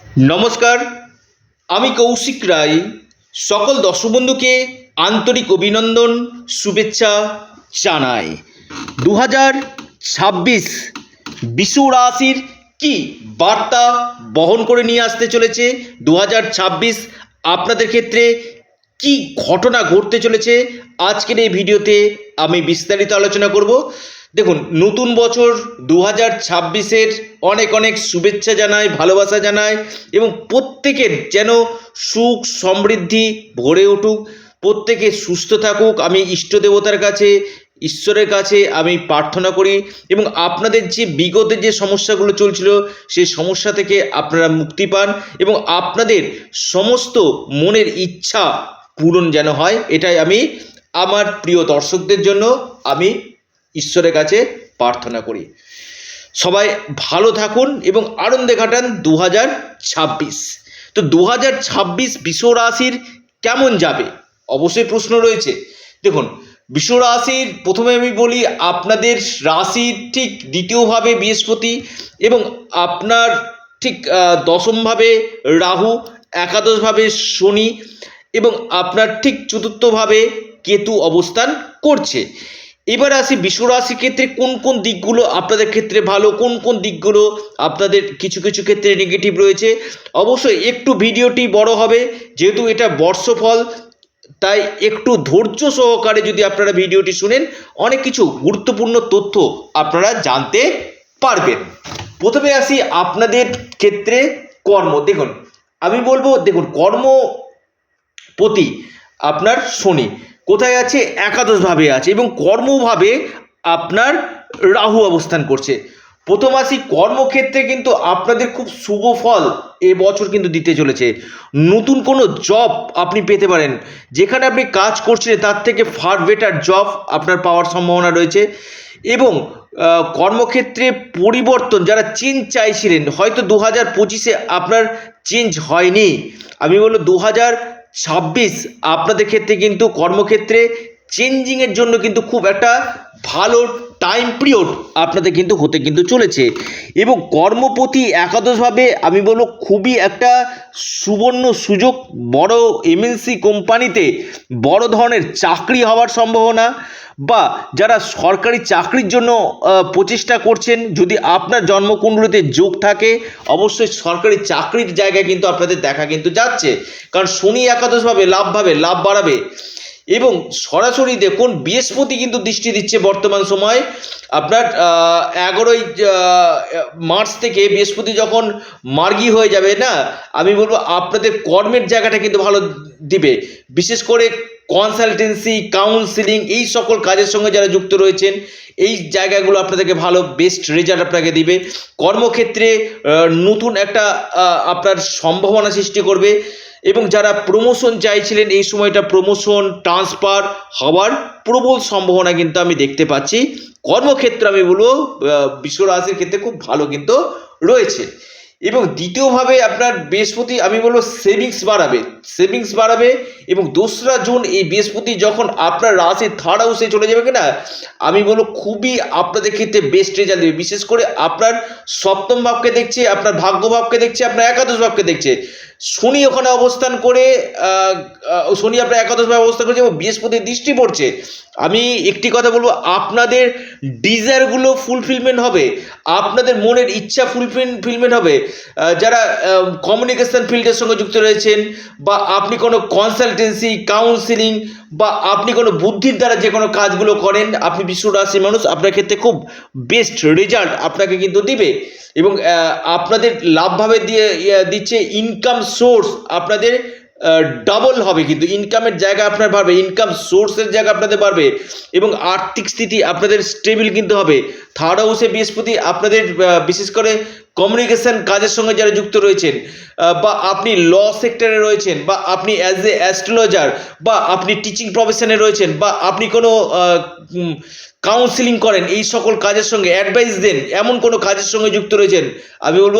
নমস্কার, আমি কৌশিক রায়। সকল দর্শক বন্ধুকে আন্তরিক অভিনন্দন, শুভেচ্ছা জানাই। দু হাজার ছাব্বিশ বিশ্ব রাশির কি বার্তা বহন করে নিয়ে আসতে চলেছে? দু হাজার ছাব্বিশ আপনাদের ক্ষেত্রে কি ঘটনা ঘটতে চলেছে? আজকের এই ভিডিওতে আমি বিস্তারিত আলোচনা করব। দেখুন, নতুন বছর দু হাজার ছাব্বিশের অনেক অনেক শুভেচ্ছা জানাই, ভালোবাসা জানাই এবং প্রত্যেকের যেন সুখ সমৃদ্ধি ভরে উঠুক, প্রত্যেকে সুস্থ থাকুক। আমি ইষ্ট দেবতার কাছে, ঈশ্বরের কাছে আমি প্রার্থনা করি এবং আপনাদের যে বিগতের যে সমস্যাগুলো চলছিল, সেই সমস্যা থেকে আপনারা মুক্তি পান এবং আপনাদের সমস্ত মনের ইচ্ছা পূরণ যেন হয়, এটাই আমি আমার প্রিয় দর্শকদের জন্য আমি ঈশ্বরের কাছে প্রার্থনা করি। সবাই ভালো থাকুন এবং আনন্দে কাটান দু হাজার ছাব্বিশ। তো দু হাজার ছাব্বিশ বিশ্ব রাশির কেমন যাবে? অবশ্যই প্রশ্ন রয়েছে। দেখুন বিশ্ব রাশির প্রথমে আমি বলি আপনাদের রাশির ঠিক দ্বিতীয়ভাবে বৃহস্পতি এবং আপনার ঠিক দশমভাবে রাহু, একাদশভাবে শনি এবং আপনার ঠিক চতুর্থভাবে কেতু অবস্থান করছে। এবার আসি বিশ্বরাশির ক্ষেত্রে কোন কোন দিকগুলো আপনাদের ক্ষেত্রে ভালো, কোন কোন দিকগুলো আপনাদের কিছু কিছু ক্ষেত্রে নেগেটিভ রয়েছে? অবশ্যই একটু ভিডিওটি বড় হবে, যেহেতু এটা বর্ষফল, তাই একটু ধৈর্য সহকারে যদি আপনারা ভিডিওটি শুনেন, অনেক কিছু গুরুত্বপূর্ণ তথ্য আপনারা জানতে পারবেন। প্রথমে আসি আপনাদের ক্ষেত্রে কর্ম। দেখুন, আমি বলব, দেখুন কর্ম প্রতি আপনার শনি। কোথায় আছে? একাদশভাবে আছে এবং কর্মভাবে আপনার রাহু অবস্থান করছে। প্রথম আসি কর্মক্ষেত্রে কিন্তু আপনাদের খুব শুভ ফল এ বছর কিন্তু দিতে চলেছে। নতুন কোনো জব আপনি পেতে পারেন। যেখানে আপনি কাজ করছিলেন তার থেকে ফার বেটার জব আপনার পাওয়ার সম্ভাবনা রয়েছে। এবং কর্মক্ষেত্রে পরিবর্তন, যারা চেঞ্জ চাইছিলেন, হয়তো দু হাজার পঁচিশে আপনার চেঞ্জ হয়নি। আমি বলব দু হাজার ছাব্বিশ আপনাদের ক্ষেত্রে কিন্তু কর্মক্ষেত্রে চেঞ্জিংয়ের জন্য কিন্তু খুব একটা ভালো টাইম পিরিয়ড আপনাদের কিন্তু হতে কিন্তু চলেছে। এবং কর্মপতি একাদশভাবে আমি বলব খুবই একটা সুবর্ণ সুযোগ, বড় এমএনসি কোম্পানিতে বড় ধরনের চাকরি হওয়ার সম্ভাবনা বা যারা সরকারি চাকরির জন্য প্রচেষ্টা করছেন, যদি আপনার জন্মকুণ্ডলিতে যোগ থাকে, অবশ্যই সরকারি চাকরির জায়গায় কিন্তু আপনাদের দেখা কিন্তু যাচ্ছে। কারণ শনি একাদশভাবে লাভ ভাবে লাভ বাড়াবে। এবং সরাসরি দেখুন, বৃহস্পতি কিন্তু দৃষ্টি দিচ্ছে বর্তমান সময়। আপনার এগারোই মার্চ থেকে বৃহস্পতি যখন মার্গি হয়ে যাবে, না? আমি বলব আপনাদের কর্মের জায়গাটা কিন্তু ভালো দিবে। বিশেষ করে কনসালটেন্সি কাউন্সিলিং এই সকল কাজের সঙ্গে যারা যুক্ত রয়েছেন, এই জায়গাগুলো আপনাদেরকে ভালো বেস্ট রেজাল্ট আপনাকে দিবে। কর্মক্ষেত্রে নতুন একটা আপনার সম্ভাবনা সৃষ্টি করবে। এবং যারা প্রমোশন চাইছিলেন, এই সময়টা প্রমোশন ট্রান্সফার হওয়ার প্রবল সম্ভাবনা কিন্তু আমি দেখতে পাচ্ছি। কর্মক্ষেত্রে আমি বলব বিশ্বরাশির ক্ষেত্রে খুব ভালো কিন্তু রয়েছে। এবং দ্বিতীয়ভাবে আপনার বৃহস্পতি, আমি বলব সেভিংস বাড়াবে। সেভিংস বাড়াবে এবং দোসরা জুন এই বৃহস্পতি যখন আপনার রাশির থার্ড হাউসে চলে যাবে কিনা, আমি বলব খুবই আপনাদের ক্ষেত্রে বেস্ট রেজাল্ট দেবে। বিশেষ করে আপনার সপ্তম ভাবকে দেখছে, আপনার ভাগ্য ভাবকে দেখছে, আপনার একাদশ ভাবকে দেখছে। শনি ওখানে অবস্থান করে শনি আপনার একাদশ ভাবে অবস্থান করছে এবং বৃহস্পতির দৃষ্টি পড়ছে। আমি একটি কথা বলব, আপনাদের ডিজায়ারগুলো ফুলফিলমেন্ট হবে। আপনাদের মনের ইচ্ছা ফুলফিলমেন্ট হবে। যারা কমিউনিকেশন ফিল্ডের সঙ্গে যুক্ত রয়েছেন বা আপনি কোনো কনসালটেন্সি কাউন্সিলিং বা আপনি কোনো বুদ্ধির দ্বারা যে কোনো কাজগুলো করেন, আপনি বিশ্ব রাশি মানুষ, আপনার ক্ষেত্রে খুব বেস্ট রেজাল্ট আপনাকে কিন্তু দিবে। এবং আপনাদের লাভভাবে দিয়ে ইয়ে দিচ্ছে ইনকাম সোর্স আপনাদের ডাবল হবে, কিন্তু ইনকামের জায়গা আপনার বাড়বে ইনকাম সোর্সের জায়গা আপনাদের বাড়বে, এবং আর্থিক স্থিতি আপনাদের স্টেবিল কিন্তু হবে। থার্ড হাউসে বৃহস্পতি আপনাদের বিশেষ করে কমিউনিকেশন কাজের সঙ্গে যারা যুক্ত রয়েছেন বা আপনি ল সেক্টরে রয়েছেন, বা আপনি অ্যাজ এ অ্যাস্ট্রোলজার বা আপনি টিচিং প্রফেশনে রয়েছেন, বা আপনি কোনো কাউন্সিলিং করেন, এই সকল কাজের সঙ্গে অ্যাডভাইস দেন, এমন কোনো কাজের সঙ্গে যুক্ত রয়েছেন? আমি বলব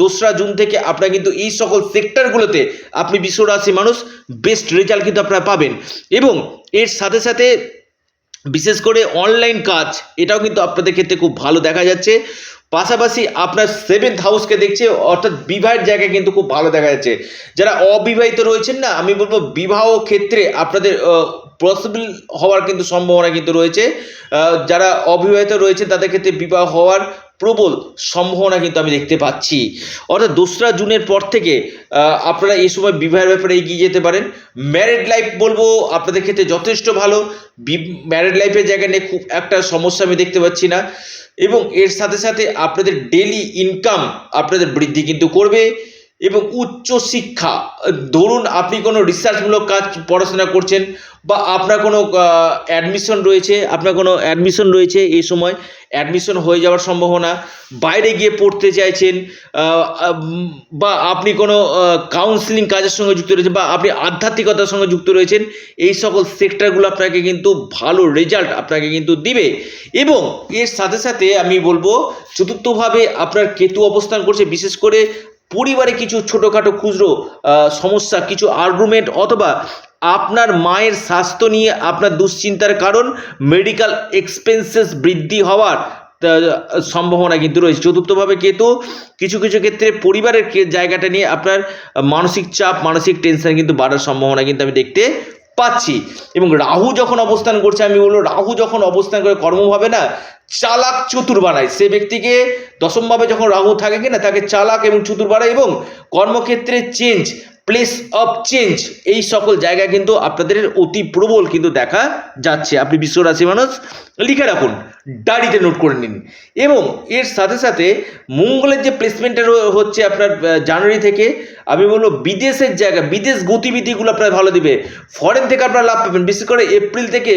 দোসরা জুন থেকে আপনার কিন্তু এই সকল সেক্টরগুলোতে আপনি বিশ্ব রাশি মানুষ বেস্ট রেজাল্ট কিন্তু আপনারা পাবেন। এবং এর সাথে সাথে বিশেষ করে অনলাইন কাজ, এটাও কিন্তু আপনাদের ক্ষেত্রে খুব ভালো দেখা যাচ্ছে। পাশাপাশি আপনার সেভেন্থ হাউসকে দেখছে, অর্থাৎ বিবাহের জায়গায় কিন্তু খুব ভালো দেখা যাচ্ছে। যারা অবিবাহিত রয়েছেন না, আমি বলব, বিবাহ ক্ষেত্রে আপনাদের পসিবল হওয়ার কিন্তু সম্ভাবনা কিন্তু রয়েছে। যারা অবিবাহিত রয়েছে, তাদের ক্ষেত্রে বিবাহ হওয়ার প্রবল সম্ভাবনা কিন্তু আমি দেখতে পাচ্ছি। অর্থাৎ দোসরা জুনের পর থেকে আপনারা এই সময় বিবাহের ব্যাপারে এগিয়ে যেতে পারেন। ম্যারেড লাইফ বলব, আপনাদের ক্ষেত্রে যথেষ্ট ভালো। ম্যারেড লাইফের জায়গা নিয়ে খুব একটা সমস্যা আমি দেখতে পাচ্ছি না। এবং এর সাথে সাথে আপনাদের ডেলি ইনকাম আপনাদের বৃদ্ধি কিন্তু করবে। এবং উচ্চ শিক্ষা, ধরুন আপনি কোনো রিসার্চমূলক কাজ পড়াশোনা করছেন বা আপনার কোনো অ্যাডমিশন রয়েছে, আপনার কোনো অ্যাডমিশন রয়েছে এই সময় অ্যাডমিশন হয়ে যাওয়ার সম্ভাবনা, বাইরে গিয়ে পড়তে চাইছেন বা আপনি কোনো কাউন্সিলিং কাজের সঙ্গে যুক্ত রয়েছেন বা আপনি আধ্যাত্মিকতার সঙ্গে যুক্ত রয়েছেন, এই সকল সেক্টরগুলো আপনাকে কিন্তু ভালো রেজাল্ট আপনাকে কিন্তু দিবে। এবং এর সাথে সাথে আমি বলব, চতুর্থভাবে আপনার কেতু অবস্থান করছে, বিশেষ করে পরিবারে কিছু ছোটোখাটো খুচরো সমস্যা, কিছু আর্গুমেন্ট অথবা আপনার মায়ের স্বাস্থ্য নিয়ে আপনার দুশ্চিন্তার কারণ মেডিকেল এক্সপেন্সেস বৃদ্ধি হওয়ার সম্ভাবনা কিন্তু রয়েছে। চতুর্থভাবে কেতু কিছু কিছু ক্ষেত্রে পরিবারের জায়গাটা নিয়ে আপনার মানসিক চাপ, মানসিক টেনশন কিন্তু বাড়ার সম্ভাবনা কিন্তু আমি দেখতে পাচ্ছি। এবং রাহু যখন অবস্থান করছে, আমি বলব রাহু যখন অবস্থান করে কর্মভাবে না চালাক চতুর বানায়। সে ব্যক্তিকে দশমভাবে যখন রাহু থাকে কিনা, তাকে চালাক এবং চতুর বানায় এবং কর্মক্ষেত্রে চেঞ্জ প্লেস অফ চেঞ্জ এই সকল জায়গা কিন্তু আপনাদের অতি প্রবল কিন্তু দেখা যাচ্ছে। আপনি বিশ্ব রাশি মানুষ, লিখে রাখুন, ডায়েরিতে নোট করে নিন। এবং এর সাথে সাথে মঙ্গলের যে প্লেসমেন্টটা হচ্ছে আপনার জানুয়ারি থেকে, আমি বলব বিদেশের জায়গা, বিদেশ গতিবিধিগুলো আপনার ভালো দিবে। ফরেন থেকে আপনারা লাভ পাবেন। বিশেষ করে এপ্রিল থেকে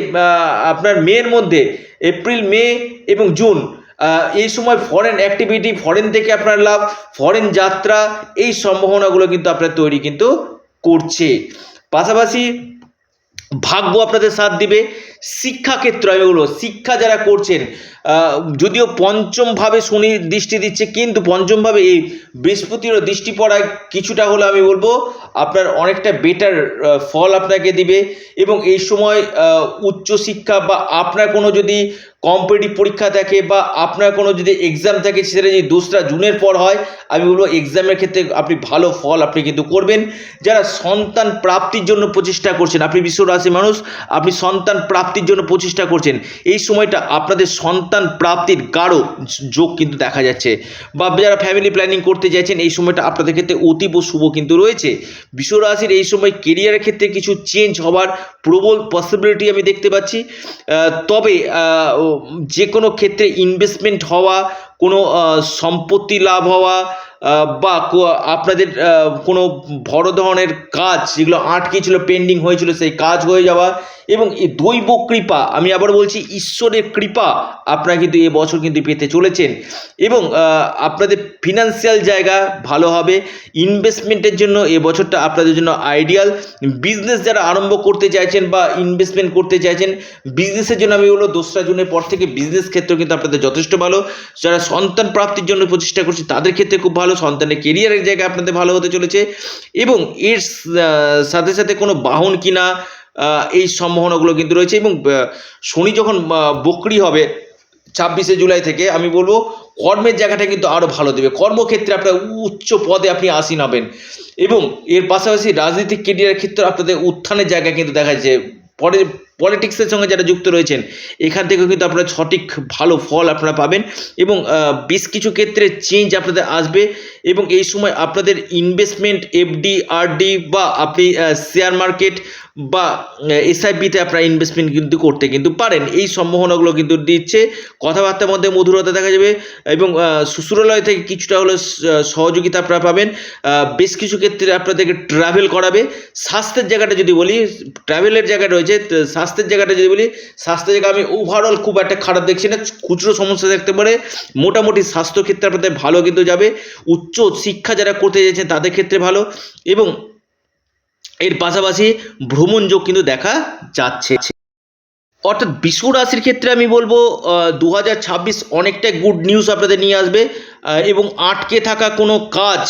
আপনার মের মধ্যে এপ্রিল মে এবং জুন এই সময় ফরেন অ্যাক্টিভিটি ফরেন থেকে আপনার লাভ ফরেন যাত্রা, এই সম্ভাবনাগুলো কিন্তু আপনার তৈরি কিন্তু করছে। পাশাপাশি ভাগ্য আপনাদের সাথ দিবে। শিক্ষাক্ষেত্র আমি বলব, শিক্ষা যারা করছেন যদিও পঞ্চমভাবে শনি দৃষ্টি দিচ্ছে, কিন্তু পঞ্চমভাবে এই বৃহস্পতিরও দৃষ্টি পড়ায় কিছুটা হলে আমি বলব, আপনার অনেকটা বেটার ফল আপনাকে দিবে এবং এই সময় উচ্চশিক্ষা বা আপনার কোনো যদি কম্পিটিটিভ পরীক্ষা থাকে বা আপনার কোনো যদি এক্সাম থাকে, সেটা যদি দোসরা জুনের পর হয়, আমি বলব এক্সামের ক্ষেত্রে আপনি ভালো ফল আপনি কিন্তু করবেন। যারা সন্তান প্রাপ্তির জন্য প্রচেষ্টা করছেন, আপনি বিশ্ব রাশি মানুষ, আপনি সন্তান প্রাপ্তির জন্য প্রচেষ্টা করছেন। এই সময়টা আপনাদের সন্তান প্রাপ্তির গাঢ় যোগ কিন্তু দেখা যাচ্ছে। বা যারা ফ্যামিলি প্ল্যানিং করতে চাইছেন, এই সময়টা আপনাদের ক্ষেত্রে অতীব শুভ কিন্তু রয়েছে। বিশ্ব রাশির এই সময় কেরিয়ারের ক্ষেত্রে কিছু চেঞ্জ হওয়ার প্রবল পসিবিলিটি আমি দেখতে পাচ্ছি। তবে যে কোনো ক্ষেত্রে ইনভেস্টমেন্ট হওয়া, কোনো সম্পত্তি লাভ হওয়া বা আপনাদের কোনো বড় ধরনের কাজ যেগুলো আটকে ছিল পেন্ডিং হয়েছিল, সেই কাজ হয়ে যাওয়া এবং এই দৈব কৃপা, আমি আবার বলছি ঈশ্বরের কৃপা আপনারা কিন্তু এ বছর কিন্তু পেতে চলেছেন। এবং আপনাদের ফিনান্সিয়াল জায়গা ভালো হবে ইনভেস্টমেন্টের জন্য এ বছরটা আপনাদের জন্য আইডিয়াল বিজনেস যারা আরম্ভ করতে চাইছেন বা ইনভেস্টমেন্ট করতে চাইছেন বিজনেসের জন্য আমি বলব দোসরা জুনের পর থেকে বিজনেস ক্ষেত্র কিন্তু আপনাদের যথেষ্ট ভালো। যারা সন্তান প্রাপ্তির জন্য প্রচেষ্টা করছে, তাদের ক্ষেত্রে খুব ভালো। সন্তানের কেরিয়ারের জায়গা আপনাদের ভালো হতে চলেছে এবং এর সাথে সাথে কোনো বাহন কিনা এই সম্ভাবনাগুলো কিন্তু রয়েছে এবং শনি যখন বকরি হবে ছাব্বিশে জুলাই থেকে, আমি বলব কর্মের জায়গাটা কিন্তু আরও ভালো দেবে। কর্মক্ষেত্রে আপনার উচ্চ পদে আপনি আসীন হবেন এবং এর পাশাপাশি রাজনৈতিক কেরিয়ারের ক্ষেত্রে আপনাদের উত্থানের জায়গা কিন্তু দেখা যাচ্ছে। পরে পলিটিক্সের সঙ্গে যারা যুক্ত রয়েছেন, এখান থেকেও কিন্তু আপনারা সঠিক ভালো ফল আপনারা পাবেন এবং বেশ কিছু ক্ষেত্রে চেঞ্জ আপনাদের আসবে। এবং এই সময় আপনাদের ইনভেস্টমেন্ট এফডি আরডি বা আপনি শেয়ার মার্কেট বা এসআইপিতে আপনারা ইনভেস্টমেন্ট কিন্তু করতে কিন্তু পারেন। এই সম্ভাবনাগুলো কিন্তু দিচ্ছে। কথাবার্তার মধ্যে মধুরতা দেখা যাবে এবং শ্বশুরালয় থেকে কিছুটা হলে সহযোগিতা আপনারা পাবেন। বেশ কিছু ক্ষেত্রে আপনাদেরকে ট্রাভেল করাবে। স্বাস্থ্যের জায়গাটা যদি বলি ট্রাভেলের জায়গা রয়েছে স্বাস্থ্যের জায়গাটা যদি বলি, স্বাস্থ্যের জায়গা আমি ওভারঅল খুব একটা খারাপ দেখছি না। খুচরো সমস্যা দেখতে পারে। মোটামুটি স্বাস্থ্য ক্ষেত্রে আপনাদের ভালো কিন্তু যাবে। উচ্চ শিক্ষা যারা করতে চাইছেন তাদের ক্ষেত্রে ভালো এবং এর পাশাপাশি ভ্রমণ যোগ কিন্তু দেখা যাচ্ছে। অর্থাৎ বিশ্ব রাশির ক্ষেত্রে আমি বলব দু হাজার ছাব্বিশ অনেকটাই গুড নিউজ আপনাদের নিয়ে আসবে এবং আটকে থাকা কোনো কাজ,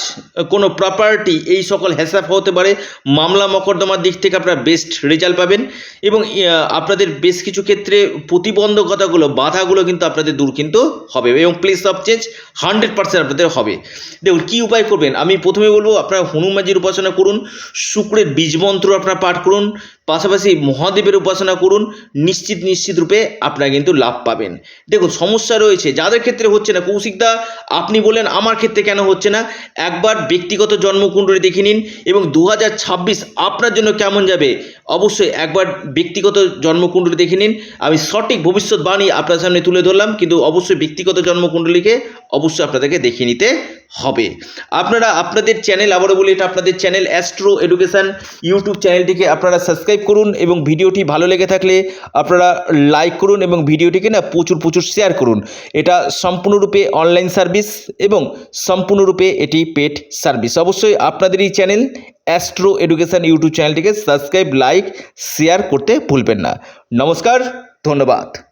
কোনো প্রপার্টি এই সকল হ্যাসাপ হতে পারে। মামলা মকদ্দমার দিক থেকে আপনারা বেস্ট রেজাল্ট পাবেন এবং আপনাদের বেশ কিছু ক্ষেত্রে প্রতিবন্ধকতাগুলো, বাধাগুলো কিন্তু আপনাদের দূর কিন্তু হবে এবং place of change hundred percent আপনাদের হবে। দেখুন, কী উপায় করবেন? আমি প্রথমে বলব, আপনারা হনুমানজির উপাসনা করুন, শুক্রের বীজ মন্ত্র আপনারা পাঠ করুন পাশাপাশি মহাদেবের উপাসনা করুন, নিশ্চিত নিশ্চিত রূপে আপনারা কিন্তু লাভ পাবেন। দেখুন, সমস্যা রয়েছে, যাদের ক্ষেত্রে হচ্ছে না কৌশিকদা আপনি বলেন আমার ক্ষেত্রে কেন হচ্ছে না, একবার ব্যক্তিগত জন্মকুণ্ডলী দেখে নিন এবং দু হাজার ছাব্বিশ আপনার জন্য কেমন যাবে, অবশ্যই একবার ব্যক্তিগত জন্মকুণ্ডলী দেখে নিন। আমি সঠিক ভবিষ্যৎবাণী আপনার সামনে তুলে ধরলাম, কিন্তু অবশ্যই ব্যক্তিগত জন্মকুণ্ডলীকে অবশ্যই আপনাদেরকে দেখিয়ে নিতে হবে। আপনারা আপনাদের চ্যানেল আবারও বলি, এটা আপনাদের চ্যানেল অ্যাস্ট্রো এডুকেশান ইউটিউব চ্যানেলটিকে আপনারা সাবস্ক্রাইব করুন এবং ভিডিওটি ভালো লেগে থাকলে আপনারা লাইক করুন এবং ভিডিওটিকে না প্রচুর প্রচুর শেয়ার করুন। এটা সম্পূর্ণরূপে অনলাইন সার্ভিস এবং সম্পূর্ণরূপে এটি পেড সার্ভিস অবশ্যই আপনাদের এই চ্যানেল অ্যাস্ট্রো এডুকেশান ইউটিউব চ্যানেলটিকে সাবস্ক্রাইব লাইক শেয়ার করতে ভুলবেন না। নমস্কার, ধন্যবাদ।